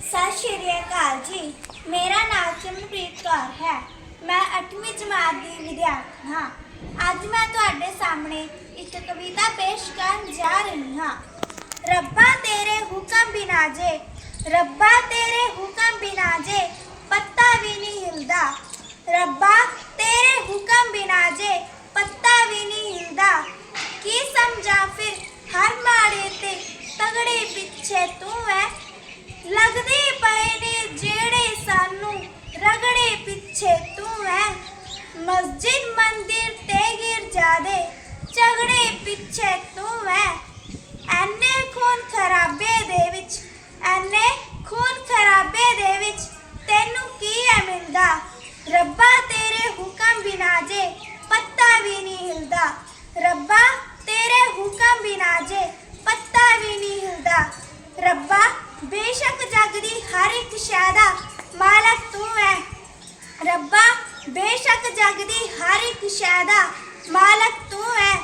ਸਤਿ ਸ਼੍ਰੀ ਅਕਾਲ ਜੀ ਮੇਰਾ ਨਾਮ ਚਮਨਪ੍ਰੀਤ ਕੌਰ ਹੈ ਮੈਂ 8ਵੀਂ ਜਮਾਤ ਦੀ ਵਿਦਿਆਰਥੀ ਹਾਂ ਅੱਜ ਮੈਂ ਤੁਹਾਡੇ ਸਾਹਮਣੇ ਇੱਕ ਕਵਿਤਾ ਪੇਸ਼ ਕਰਨ ਜਾ ਰਹੀ ਹਾਂ ਰੱਬਾ ਤੇਰੇ ਹੁਕਮ ਬਿਨਾ ਜੇ ਰੱਬਾ ਤੇਰੇ ਹੁਕਮ ਬਿਨਾ ਜੇ ਪੱਤਾ ਵੀ ਨਹੀਂ ਹਿਲਦਾ ਰੱਬਾ ਤੇਰੇ ਹੁਕਮ ਬਿਨਾ ਜੇ ਪੱਤਾ ਵੀ ਨਹੀਂ ਹਿਲਦਾ ਕੀ ਸਮਝਾ ਫਿਰ ਹਰ ਮਾੜੇ ਤੇ ਤਗੜੇ ਪਿੱਛੇ ਤੂੰ ਐ ਲੱਗਦੇ ਪਏ ਨੇ ਜਿਹੜੇ ਸਾਨੂੰ ਰਗੜੇ ਪਿੱਛੇ ਤੂੰ ਐ। ਮਸਜਿਦ ਮੰਦਿਰ ਤੇ ਗਿਰਜਾਦੇ ਝਗੜੇ ਪਿੱਛੇ ਤੂੰ ਐ। ਐਨੇ ਖੂਨ ਖਰਾਬੇ ਦੇ ਵਿੱਚ, ਐਨੇ ਖੂਨ ਖਰਾਬੇ ਦੇ ਵਿੱਚ ਤੈਨੂੰ ਕੀ ਐ ਮਿਲਦਾ? ਰੱਬਾ ਤੇਰੇ ਹੁਕਮ ਬਿਨਾ ਜੇ ਪੱਤਾ ਵੀ ਨਹੀਂ ਹਿਲਦਾ। ਰੱਬਾ ਤੇਰੇ ਹੁਕਮ ਬਿਨਾ ਜੇ ਪੱਤਾ ਵੀ ਨਹੀਂ ਹਿਲਦਾ ਰੱਬਾ ਬੇਸ਼ੱਕ ਜਗ ਹਰ ਇੱਕ ਸ਼ੈ ਦਾ ਮਾਲਕ ਤੂੰ ਹੈ ਰੱਬਾ, ਬੇਸ਼ੱਕ ਜਗ ਹਰ ਇੱਕ ਸ਼ੈ ਦਾ ਮਾਲਕ ਤੂੰ ਹੈ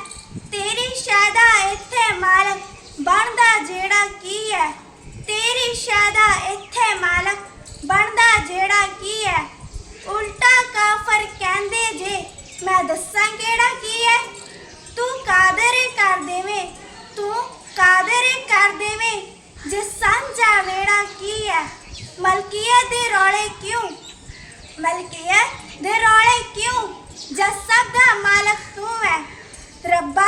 ਤੇਰੀ ਸ਼ੈ ਦਾ ਇੱਥੇ ਮਾਲਕ ਬਣਦਾ ਜਿਹੜਾ ਕੀ ਹੈ ਤੇਰੀ ਸ਼ੈ ਦਾ ਇੱਥੇ ਮਾਲਕ ਬਣਦਾ ਜਿਹੜਾ ਕੀ ਹੈ ਉਲਟਾ ਕਾਫਰ ਕਹਿੰਦੇ ਜੇ ਮੈਂ ਦੱਸਾਂ ਕਿਹੜਾ ਕੀ ਹੈ ਤੂੰ ਕਾਦਰ ਕਰ ਦੇਵੇਂ, ਤੂੰ ਕਾਦਰ ਕਰ ਦੇਵੇਂ ਜੇ ਮਲਕੀਅਤ ਦੇ ਰੌਲੇ ਕਿਉਂ? ਮਲਕੀਅਤ ਦੇ ਰੌਲੇ ਕਿਉਂ? ਜਦ ਸਭ ਦਾ ਮਾਲਕ ਤੂੰ ਹੈ। ਰੱਬਾ,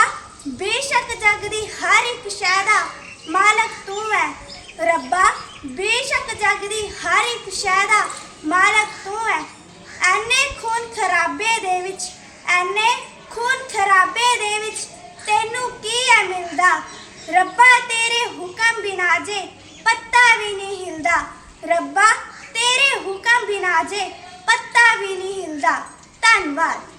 ਬੇਸ਼ੱਕ ਜਗ ਦੀ ਹਰ ਇੱਕ ਸ਼ੈ ਦਾ ਮਾਲਕ ਤੂੰ ਹੈ। ਰੱਬਾ, ਬੇਸ਼ੱਕ ਜਗ ਦੀ ਹਰ ਇੱਕ ਸ਼ੈ ਦਾ ਮਾਲਕ ਤੂੰ ਹੈ। ਐਨੇ ਖੂਨ ਖਰਾਬੇ ਦੇ ਵਿੱਚ, ਐਨੇ ਖੂਨ ਖਰਾਬੇ ਦੇ ਵਿੱਚ ਤੈਨੂੰ ਕੀ ਹੈ ਮਿਲਦਾ? ਰੱਬਾ, ਤੇਰੇ ਹੁਕਮ ਬਿਨਾ ਜੇ ਪੱਤਾ ਵੀ ਨਹੀਂ ਹਿਲਦਾ ਰੱਬਾ ਤੇਰੇ ਹੁਕਮ ਬਿਨਾ ਜੇ ਪੱਤਾ ਵੀ ਨਹੀਂ ਹਿਲਦਾ। ਧੰਨਵਾਦ।